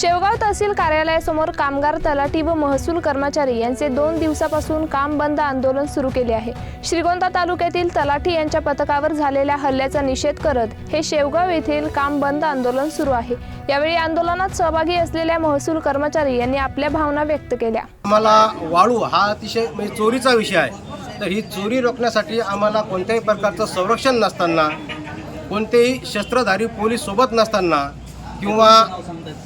शेवगाव तहसील कार्यालयासमोर कामगार तलाठी व महसूल कर्मचारी यांचे दोन दिवसापासून काम बंद आंदोलन सुरू केले आहे. श्रीगोंदा तालुक्यातील तलाठी यांच्या पथकावर झालेल्या हल्ल्याचा निषेध करत हे शेवगाव येथील काम बंद आंदोलन सुरू आहे. यावेळी आंदोलनात सहभागी असलेल्या महसूल कर्मचारी यांनी आपल्या भावना व्यक्त केल्या. आम्हाला वाळू हा अतिशय म्हणजे चोरीचा विषय आहे. तर ही चोरी रोखण्यासाठी आम्हाला कोणत्याही प्रकारचं संरक्षण नसताना कोणतेही शस्त्रधारी पोलीस सोबत नसताना किंवा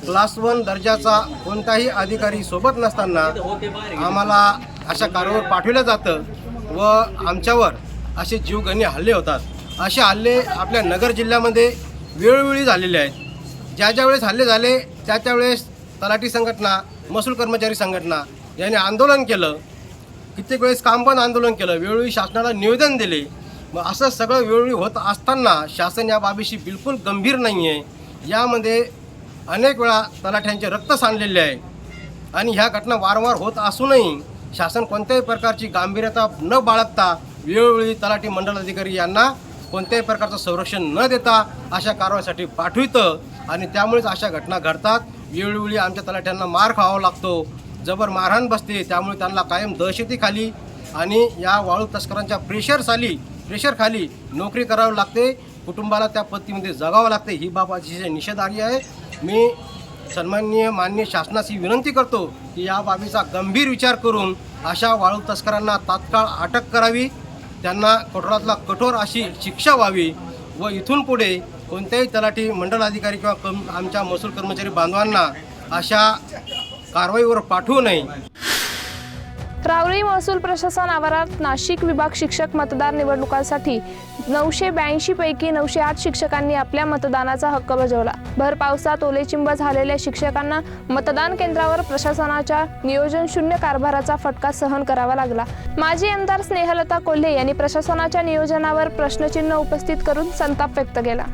क्लास वन दर्जाचा कोणताही अधिकारी सोबत नसताना आम्हाला अशा कारवाईवर पाठवलं जातं व आमच्यावर असे जीवघेणे हल्ले होतात. असे हल्ले आपल्या नगर जिल्ह्यामध्ये वेळोवेळी झालेले आहेत. ज्या ज्या वेळेस हल्ले झाले त्या त्या वेळेस तलाठी संघटना महसूल कर्मचारी संघटना यांनी आंदोलन केलं. कित्येक वेळेस काम पण आंदोलन केलं. वेळोवेळी शासनाला निवेदन दिले. मग असं सगळं वेळोवेळी होत असताना शासन या बाबीशी बिलकुल गंभीर नाही आहे यामध्ये अनेक वेळा तलाठ्यांचे रक्त सांडलेले आहे. आणि ह्या घटना वारंवार होत असूनही शासन कोणत्याही प्रकारची गांभीर्यता न बाळगता वेळोवेळी तलाठी मंडल अधिकारी यांना कोणत्याही प्रकारचं संरक्षण न देता अशा कारवाईसाठी पाठवितं. आणि त्यामुळेच अशा घटना घडतात. वेळोवेळी आमच्या तलाठ्यांना मार खावा लागतो. जबर मारहाण बसते. त्यामुळे त्यांना कायम दहशतीखाली आणि या वाळू तस्करांच्या प्रेशरसाली प्रेशरखाली नोकरी करावी लागते. कुटुंबाला त्या पद्धतीमध्ये जगावं लागते. ही बाब अतिशय निषेधार्ह आहे. मी सन्माननीय मान्य शासनाची विनंती करतो की या बाबीचा गंभीर विचार करून अशा वाळू तस्करांना तात्काळ अटक करावी. त्यांना कठोरातला कठोर अशी शिक्षा व्हावी व इथून पुढे कोणत्याही तलाठी मंडल अधिकारी किंवा कम आमच्या महसूल कर्मचारी बांधवांना अशा कारवाईवर पाठवू नये. रावरी महसूल प्रशासन आवारात नाशिक विभाग शिक्षक मतदार निवडणुकांसाठी नऊशे ब्याऐंशी पैकी नऊशे आठ शिक्षकांनी आपल्या मतदानाचा हक्क बजावला. भर पावसात ओलेचिंब झालेल्या शिक्षकांना मतदान केंद्रावर प्रशासनाच्या नियोजन शून्य कारभाराचा फटका सहन करावा लागला. माजी आमदार स्नेहलता कोल्हे यांनी प्रशासनाच्या नियोजनावर प्रश्नचिन्ह उपस्थित करून संताप व्यक्त केला.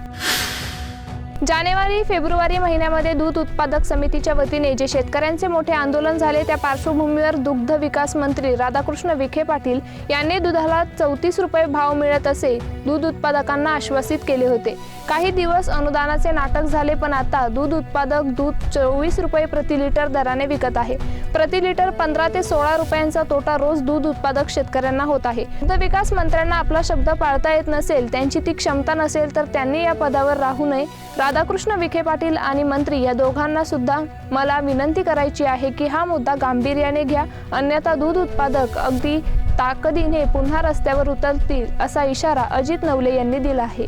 जानेवारी फेब्रुवारी महिन्यामध्ये दूध उत्पादक समितीच्या वतीने जे शेतकऱ्यांचे मोठे आंदोलन झाले त्या पार्श्वभूमीवर दुग्ध विकास मंत्री राधाकृष्ण विखे पाटील यांनी दुधाला चौतीस रुपये भाव मिळत असे दूध उत्पादकांना आश्वासित केले होते. काही दिवस अनुदानाचे नाटक झाले पण आता दूध उत्पादक दूध चोवीस रुपये प्रति लिटर दराने विकत आहे. प्रति लिटर पंधरा ते सोळा रुपयांचा तोटा रोज दूध उत्पादक शेतकऱ्यांना होत आहे. दुग्ध विकास मंत्र्यांना आपला शब्द पाळता येत नसेल त्यांची ती क्षमता नसेल तर त्यांनी या पदावर राहू नये. राधाकृष्ण विखे पाटील आणि मंत्री या दोघांना सुद्धा मला विनंती करायची आहे की हा मुद्दा गांभीर्याने घ्या. अन्यथा दूध उत्पादक अगदी ताकदीने पुन्हा रस्त्यावर उतरतील असा इशारा अजित नवले यांनी दिला आहे.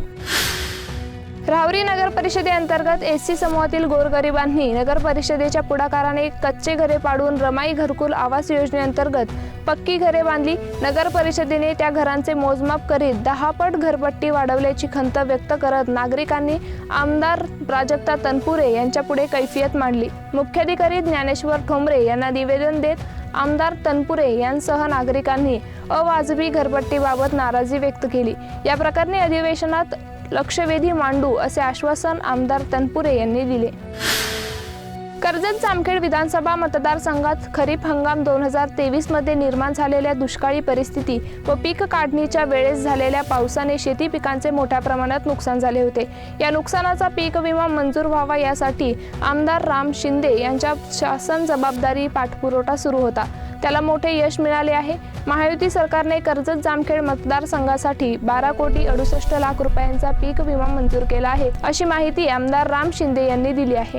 राहुरी नगर परिषदेअंतर्गत एस सी समूहातील गोरगरिबांनी नगर परिषदेच्या पुढाकाराने कच्चे घरे पाडून रमाई घरकुल आवास योजनेअंतर्गत पक्की घरे बांधली. नगर परिषदेने त्या घरांचे मोजमाप करीत दहा पट घरपट्टी वाढवल्याची खंत व्यक्त करत नागरिकांनी आमदार प्राजक्ता तनपुरे यांच्यापुढे कैफियत मांडली. मुख्याधिकारी ज्ञानेश्वर ठोंबरे यांना निवेदन देत आमदार तनपुरे यांसह नागरिकांनी अवाजवी घरपट्टीबाबत नाराजी व्यक्त केली. या प्रकरणी अधिवेशनात लक्षवेधी मांडू असे आश्वासन आमदार तनपुरे यांनी दिले. कर्जत जामखेड विधानसभा मतदारसंघात खरीप हंगाम दोन हजार तेवीसमध्ये निर्माण झालेल्या दुष्काळी परिस्थिती व पीक काढणीच्या वेळेस झालेल्या पावसाने शेती पिकांचे मोठ्या प्रमाणात नुकसान झाले होते. या नुकसानाचा पीक विमा मंजूर व्हावा यासाठी आमदार राम शिंदे यांच्या शासन जबाबदारी पाठपुरवठा सुरू होता. त्याला मोठे यश मिळाले आहे. महायुती सरकारने कर्जत जामखेड मतदारसंघासाठी बारा कोटी अडुसष्ट लाख रुपयांचा पीक विमा मंजूर केला आहे अशी माहिती आमदार राम शिंदे यांनी दिली आहे.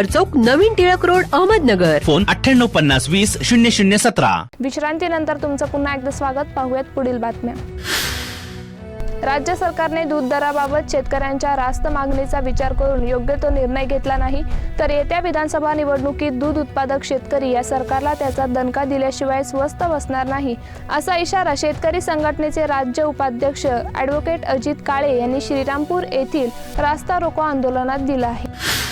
आंबेडकर चौक नवीन टिळक रोड अहमदनगर. फोन अठ्ठ्याण्णव पन्नास वीस शून्य शून्य सतरा. विश्रांतीनंतर तुमचं पुन्हा एकदा स्वागत. पाहूयात पुढील बातम्या. राज्य सरकारने दूध दराबाबत शेतकऱ्यांच्या रास्त मागणीचा विचार करून योग्य तो निर्णय घेतला नाही तर येत्या विधानसभा निवडणुकीत दूध उत्पादक शेतकरी या सरकारला त्याचा दणका दिल्याशिवाय स्वस्त बसणार नाही असा इशारा शेतकरी संघटनेचे राज्य उपाध्यक्ष ॲडव्होकेट अजित काळे यांनी श्रीरामपूर येथील रास्ता रोको आंदोलनात दिला आहे.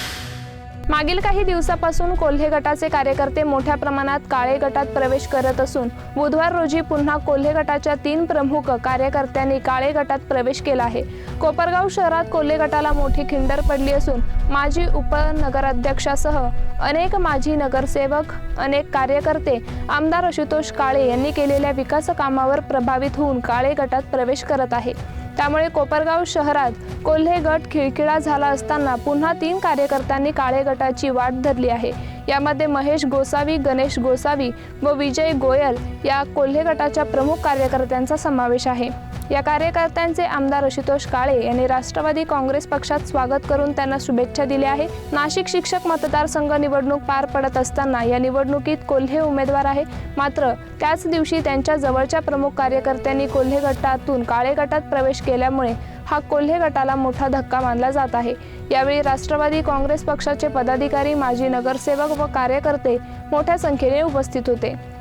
मागील काही दिवसापासून कोल्हे गटाचे कार्यकर्ते मोठ्या प्रमाणात काळे गटात प्रवेश करत असून बुधवार रोजी पुन्हा कोल्हे गटाच्या तीन प्रमुख कार्यकर्त्यांनी काळे गटात प्रवेश केला आहे. कोपरगाव शहरात कोल्हे गटाला मोठी खिंडर पडली असून माजी उपनगराध्यक्षासह अनेक माजी नगरसेवक अनेक कार्यकर्ते आमदार आशुतोष काळे यांनी केलेल्या विकास कामावर प्रभावित होऊन काळे गटात प्रवेश करत आहे. त्यामुळे कोपरगाव शहरात कोल्हे गट खिळखिळा झाला असताना पुन्हा तीन कार्यकर्त्यांनी काळे गटाची वाट धरली आहे. यामध्ये महेश गोसावी गणेश गोसावी व विजय गोयल या कोल्हे गटाच्या प्रमुख कार्यकर्त्यांचा समावेश आहे. या कार्यकर्त्यांचे आमदार आशुतोष काळे यांनी राष्ट्रवादी काँग्रेस पक्षात स्वागत करून त्यांना शुभेच्छा दिल्या आहे. नाशिक शिक्षक मतदारसंघ निवडणूक पार पडत असताना या निवडणुकीत कोल्हे उमेदवार आहे. मात्र त्याच दिवशी त्यांच्या जवळच्या प्रमुख कार्यकर्त्यांनी कोल्हे गटातून काळे गटात प्रवेश केल्यामुळे हा कोल्हे गटाला मोठा धक्का मानला जात आहे. यावेळी राष्ट्रवादी काँग्रेस पक्षाचे पदाधिकारी माजी नगरसेवक व कार्यकर्ते मोठ्या संख्येने उपस्थित होते.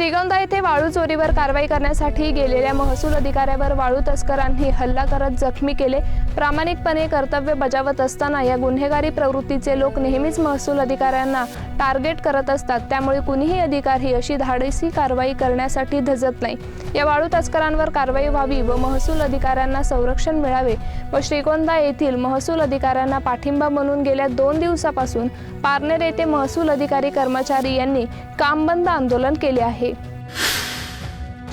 श्रीगोंदा येथे वाळू चोरीवर कारवाई करण्यासाठी गेलेल्या महसूल अधिकाऱ्यावर वाळू तस्करांनी हल्ला करत जखमी केले. प्रामाणिकपणे कर्तव्य बजावत असताना या गुन्हेगारी प्रवृत्तीचे लोक नेहमीच महसूल अधिकाऱ्यांना टार्गेट करत असतात. त्यामुळे कुणीही अधिकारी अशी धाडसी कारवाई करण्यासाठी धजत नाही. या वाळू तस्करांवर कारवाई व्हावी व महसूल अधिकाऱ्यांना संरक्षण मिळावे व श्रीगोंदा येथील महसूल अधिकाऱ्यांना पाठिंबा म्हणून गेल्या दोन दिवसापासून पारनेर येथे महसूल अधिकारी कर्मचारी यांनी कामबंद आंदोलन केले आहे.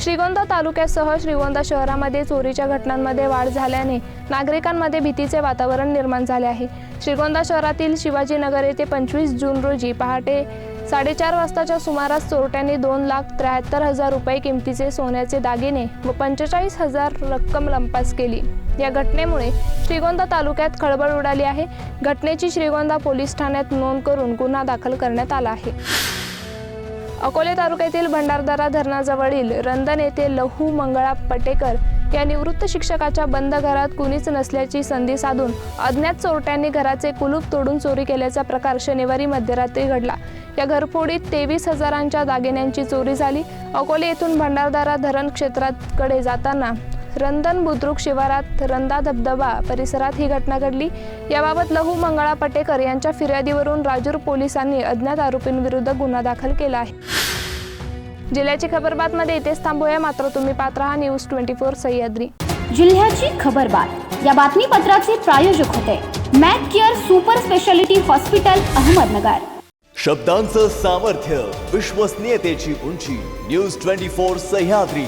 श्रीगोंदा तालुक्यासह श्रीगोंदा शहरामध्ये चोरीच्या घटनांमध्ये वाढ झाल्याने नागरिकांमध्ये भीतीचे वातावरण निर्माण झाले आहे. श्रीगोंदा शहरातील शिवाजीनगर येथे पंचवीस जून रोजी पहाटे साडेचार वाजताच्या सुमारास चोरट्यांनी दोन लाख त्र्याहत्तर हजार रुपये किमतीचे सोन्याचे दागिने व पंचेचाळीस हजार रक्कम लंपास केली. या घटनेमुळे श्रीगोंदा तालुक्यात खळबळ उडाली आहे. घटनेची श्रीगोंदा पोलीस ठाण्यात नोंद करून गुन्हा दाखल करण्यात आला आहे. अकोले तालुक्यातील भंडारदारा धरणाजवळील रंदन येथे लहू मंगळा पटेकर या निवृत्त शिक्षकाच्या बंद घरात कुणीच नसल्याची संधी साधून अज्ञात चोरट्यांनी घराचे कुलूप तोडून चोरी केल्याचा प्रकार शनिवारी मध्यरात्री घडला. या घरफोडीत तेवीस हजारांच्या दागिन्यांची चोरी झाली. अकोले येथून भंडारदारा धरण क्षेत्राकडे जाताना रंधन बुद्रुक शिवारात रंदा धबधबा परिसरात ही घटना घडली. याबाबत लहू मंगळा पटेकर यांच्या फिर्यादीवरून राजूर पोलिसांनी अज्ञात आरोपींविरुद्ध गुन्हा दाखल केला आहे. जिल्ह्याची खबरबातमध्ये इथेच थांबूया. मात्र तुम्ही पात्र हा न्यूज ट्वेंटी फोर सह्याद्री. जिल्ह्याची खबरबात या बातमीपत्राचे प्रायोजक होते Mac Care super speciality hospital Ahmednagar. शब्दांचं सामर्थ्य विश्वसनीयतेची उंची. News twenty four Sahyadri.